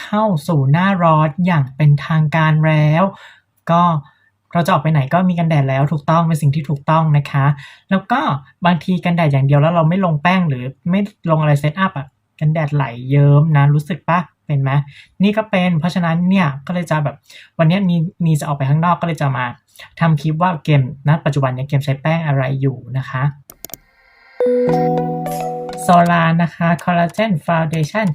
เข้าสู่หน้าร้อนอย่างเป็นทางการแล้ว ก็เราจะออกไปไหนก็มีกันแดดแล้วถูกต้องเป็นสิ่งที่ถูกต้องนะคะ แล้วก็บางทีกันแดดอย่างเดียวแล้วเราไม่ลงแป้งหรือไม่ลงอะไรเซตอัพอะกันแดดไหลเยิ้มนะรู้สึกปะเป็นไหมนี่ก็เป็น เพราะฉะนั้นเนี่ยก็เลยจะแบบวันนี้มีมีจะออกไปข้างนอกก็เลยจะมาทำคลิปว่าเกมณปัจจุบันเนี่ยเกมใช้แป้งอะไรอยู่นะคะโซลานะคะคอลลาเจนฟาวเดชั่น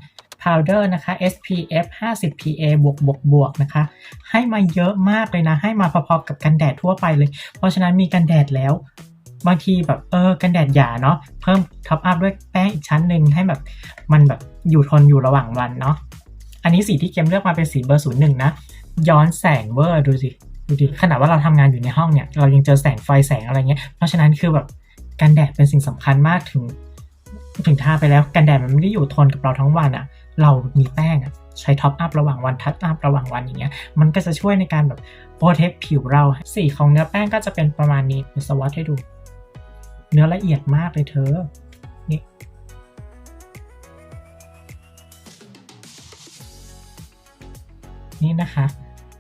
พาวเดอร์นะคะ SPF 50 PA บวกบวกบวกนะคะ ให้มาเยอะมากเลยนะ ให้มาพอๆกับกันแดดทั่วไปเลย เพราะฉะนั้นมีกันแดดแล้ว บางทีแบบเออกันแดดหยาเนาะเพิ่มท็อปอัพด้วยแป้งอีกชั้นหนึ่งให้แบบมันแบบอยู่ทนอยู่ระหว่างวันเนาะอันนี้สีที่เกมเลือกมาเป็นสีเบอร์ศูนย์หนึ่งนะ ย้อนแสงเวอร์ดูสิดูดิขนาดว่าเราทำงานอยู่ในห้องเนี่ย เรายังเจอแสงไฟแสงอะไรเงี้ย เพราะฉะนั้นคือแบบกันแดดเป็นสิ่งสำคัญมากถึง ถึงทาไปแล้วกันแดดมันไม่ได้อยู่ทนกับเราทั้งวันอะ่ะ เรามีแป้งใช้ท็อปอัพระหว่างวันทัชอัพระหว่างวันอย่างเงี้ยมันก็จะช่วยในการแบบโปรเทคผิวเราสีของเนื้อแป้งก็จะเป็นประมาณนี้สวอตให้ดู เนื้อละเอียดมากเลยเธอนี่นี่นะคะ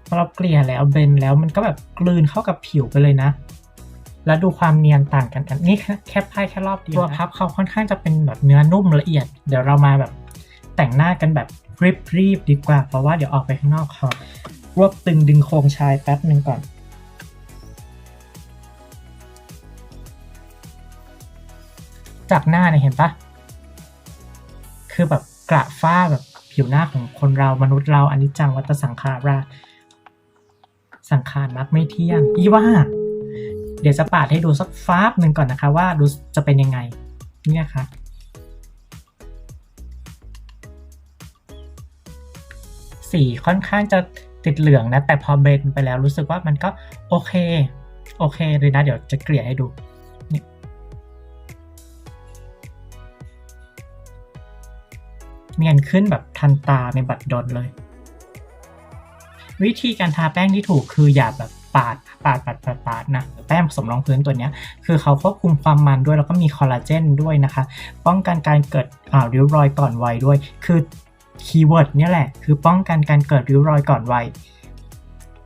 พอเราเกลี่ยแล้วเบนแล้วมันก็แบบกลืนเข้ากับผิวไปเลยนะ แล้วดูความเนียนต่างกันกันนี่แค่พ่ายแค่รอบเดียวตัวพับเขาค่อนข้างจะเป็นแบบเนื้อนุ่มละเอียด เดี๋ยวเรามาแบบ แต่งหน้ากันแบบรีบๆดีกว่า เพราะว่าเดี๋ยวออกไปข้างนอกขอรวบตึงดึงโครงชายแป๊บหนึ่งก่อนจากหน้าเนี่ยเห็นปะคือแบบกระฝ้าแบบผิวหน้าของคนเรามนุษย์เราอันิจจังวัตสังขาราสังขารมักไม่เที่ยงอีว่า เดี๋ยวจะปาดให้ดูสักฟาบหนึ่งก่อนนะคะ ว่าดูจะเป็นยังไง เนี่ยค่ะ สีค่อนข้างจะติดเหลืองนะ แต่พอเบนไปแล้วรู้สึกว่ามันก็โอเค โอเคเลยนะ เดี๋ยวจะเกลี่ยให้ดูเนียนขึ้นแบบทันตาในบัดดลเลย วิธีการทาแป้งที่ถูกคืออย่าแบบปาดปาดปาดปาดปาดนะแป้งผสมรองพื้นตัวนี้คือเขาควบคุมความมันด้วยแล้วก็มีคอลลาเจนด้วยนะคะ ป้องกันการเกิดอ่าริ้วรอยก่อนวัยด้วย คือ คีย์เวิร์ดเนี่ยแหละ คือป้องกันการเกิดริ้วรอยก่อนวัย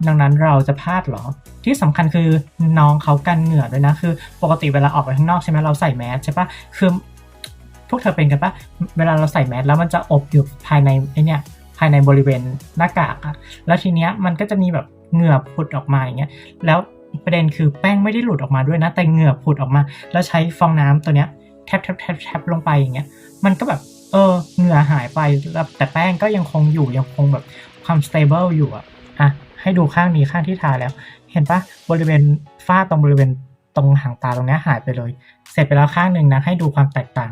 ดังนั้นเราจะพลาดเหรอ ที่สำคัญคือน้องเขากันเหงื่อด้วยนะ คือปกติเวลาออกไปข้างนอกใช่ไหมเราใส่แมสใช่ปะคือพวกเธอเป็นกันปะเวลาเราใส่แมสแล้วมันจะอบอยู่ภายในไอเนี่ยภายในบริเวณหน้ากากอะแล้วทีเนี้ยมันก็จะมีแบบเหงื่อผุดออกมาอย่างเงี้ย แล้วประเด็นคือแป้งไม่ได้หลุดออกมาด้วยนะ แต่เหงื่อผุดออกมา แล้วใช้ฟองน้ำตัวเนี้ยแทบแทบแทบแทบลงไปอย่างเงี้ย มันก็แบบ เออเหงื่อหายไปแต่แป้งก็ยังคงอยู่ยังคงแบบความ stable อยู่อะอะให้ดูข้างนี้ข้างที่ทาแล้ว เห็นปะบริเวณฝ้าตรงบริเวณตรงหางตาตรงนี้หายไปเลย เสร็จไปแล้วข้างหนึ่งนะให้ดูความแตกต่าง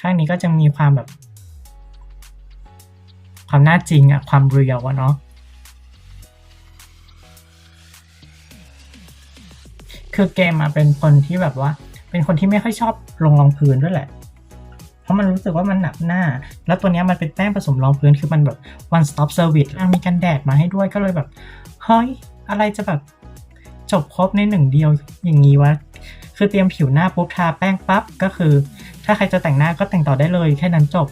ข้างนี้ก็จะมีความแบบ ความน่าจริงอะความเรียวอะเนาะคือเกมมาเป็นคนที่แบบว่า เป็นคนที่ไม่ค่อยชอบลงรองพื้นด้วยแหละ เพราะมันรู้สึกว่ามันหนักหน้า แล้วตัวนี้มันเป็นแป้งผสมรองพื้นคือมันแบบ one stop service อะมีกันแดดมาให้ด้วยก็เลยแบบเฮ้ยอะไรจะแบบจบครบในหนึ่งเดียวอย่างนี้วะคือเตรียมผิวหน้าปุ๊บทาแป้งปั๊บก็คือ ถ้าใครจะแต่งหน้าก็แต่งต่อได้เลยแค่นั้นจบ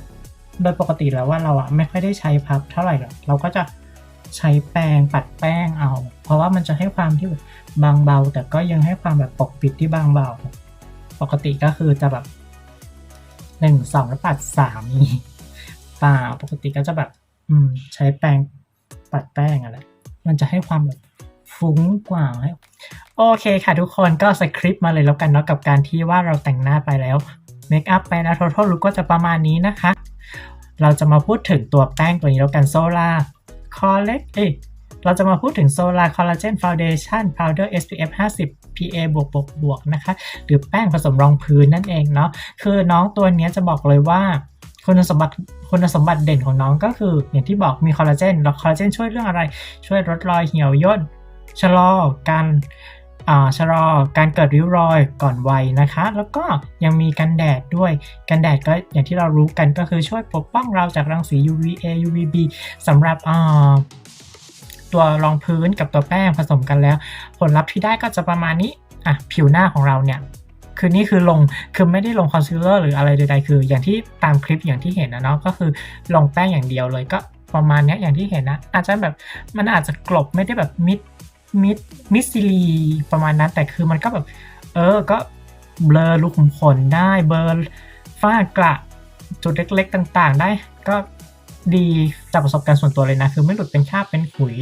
โดยปกติแล้วว่าเราอะไม่ค่อยได้ใช้พับเท่าไหร่หรอกเราก็จะใช้แป้งปัดแป้งเอา เพราะว่ามันจะให้ความที่แบบบางเบา แต่ก็ยังให้ความแบบปกปิดที่บางเบา ปกติก็คือจะแบบ หนึ่งสองแล้วปัดสามนี่เปล่าปกติก็จะแบบ อืม ใช้แป้งปัดแป้งอะไร มันจะให้ความแบบฟุ้งกว่าให้โอเคค่ะทุกคนก็สคริปต์มาเลยแล้วกันเนาะกับการที่ว่าเราแต่งหน้าไปแล้วเมคอัพไปนะ total look ก็จะประมาณนี้นะคะ เราจะมาพูดถึงตัวแป้งตัวนี้แล้วกันโซล่าคอลเลกเอ้ เราจะมาพูดถึงโซลาคอลลาเจนฟาวเดชั่นพาวเดอร์ SPF 50 PA บวกบวกบวกนะคะ หรือแป้งผสมรองพื้นนั่นเองเนาะ คือน้องตัวนี้จะบอกเลยว่าคุณสมบัติคุณสมบัติเด่นของน้องก็คือ อย่างที่บอกมีคอลลาเจนแล้วคอลลาเจนช่วยเรื่องอะไร ช่วยลดรอยเหี่ยวย่นชะลอการอ่าชะลอการเกิดริ้วรอยก่อนวัยนะคะ แล้วก็ยังมีกันแดดด้วย กันแดดก็อย่างที่เรารู้กันก็คือช่วยปกป้องเราจากรังสี UVA UVB สำหรับอ่า ตัวรองพื้นกับตัวแป้งผสมกันแล้ว ผลลัพธ์ที่ได้ก็จะประมาณนี้อะผิวหน้าของเราเนี่ยคือนี่คือลงคือไม่ได้ลงคอนซีลเลอร์หรืออะไรใดๆคือ อย่างที่ตามคลิปอย่างที่เห็นนะเนาะก็คือลงแป้งอย่างเดียวเลยก็ประมาณนี้อย่างที่เห็นนะ อาจจะแบบมันอาจจะกลบไม่ได้แบบมิดมิดมิดซิลีประมาณนั้นแต่คือมันก็แบบ เออก็เบลอลูกขุมขนได้เบลอฝ้ากระจุดเล็กๆต่างๆ ได้ ก็ ดีจากประสบการณ์ส่วนตัวเลยนะ คือไม่หลุดเป็นคราบเป็นขุย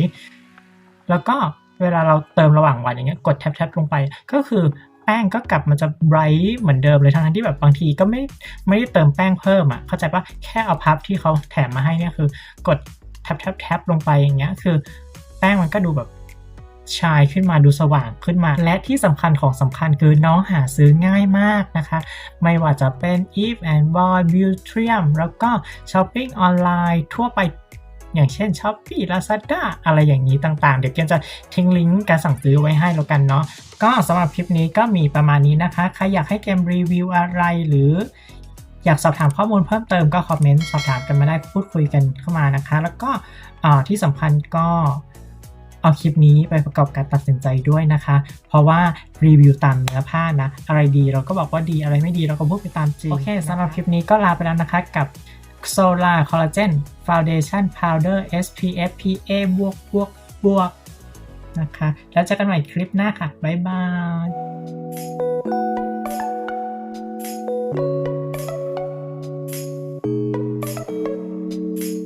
แล้วก็เวลาเราเติมระหว่างวันอย่างเงี้ยกดแท็บๆลงไป ก็คือแป้งก็กลับมันจะไบรท์เหมือนเดิมเลยทั้งที่แบบบางทีก็ไม่ไม่ได้เติมแป้งเพิ่มอะเข้าใจปะแค่เอาพับที่เขาแถมมาให้เนี่ยคือกดแท็บแท็บแท็บลงไปอย่างเงี้ยคือ แป้งมันก็ดูแบบ ชายขึ้นมาดูสว่างขึ้นมา และที่สำคัญของสำคัญคือน้องหาซื้อง่ายมากนะคะ ไม่ว่าจะเป็น Eve and Boy b u t r i u m แล้วก็ช้อปปิ้งออนไลน์ทั่วไปอย่างเช่น s h o p e e Lazada อะไรอย่างนี้ต่างๆ เดี๋ยวเกมจะทิ้งลิงก์การสั่งซื้อไว้ให้แล้วกันเนาะก็สำหรับคลิปนี้ก็มีประมาณนี้นะคะ ใครอยากให้เกมรีวิวอะไรหรือ อยากสอบถามข้อมูลเพิ่มเติมก็คอมเมนต์สอบถามกันมาได้พูดคุยกันเข้ามานะคะ แล้วก็ที่สำคัญก็ เอาคลิปนี้ไปประกอบการตัดสินใจด้วยนะคะ เพราะว่ารีวิวตามเนื้อผ้านะ อะไรดีเราก็บอกว่าดีอะไรไม่ดีเราก็พูดไปตามจริง โอเคสำหรับคลิปนี้ก็ลาไปแล้วนะคะกับ Solar Collagen Foundation Powder SPF PA บวกบวกบวกนะคะ แล้วเจอกันใหม่คลิปหน้าค่ะ บ๊ายบาย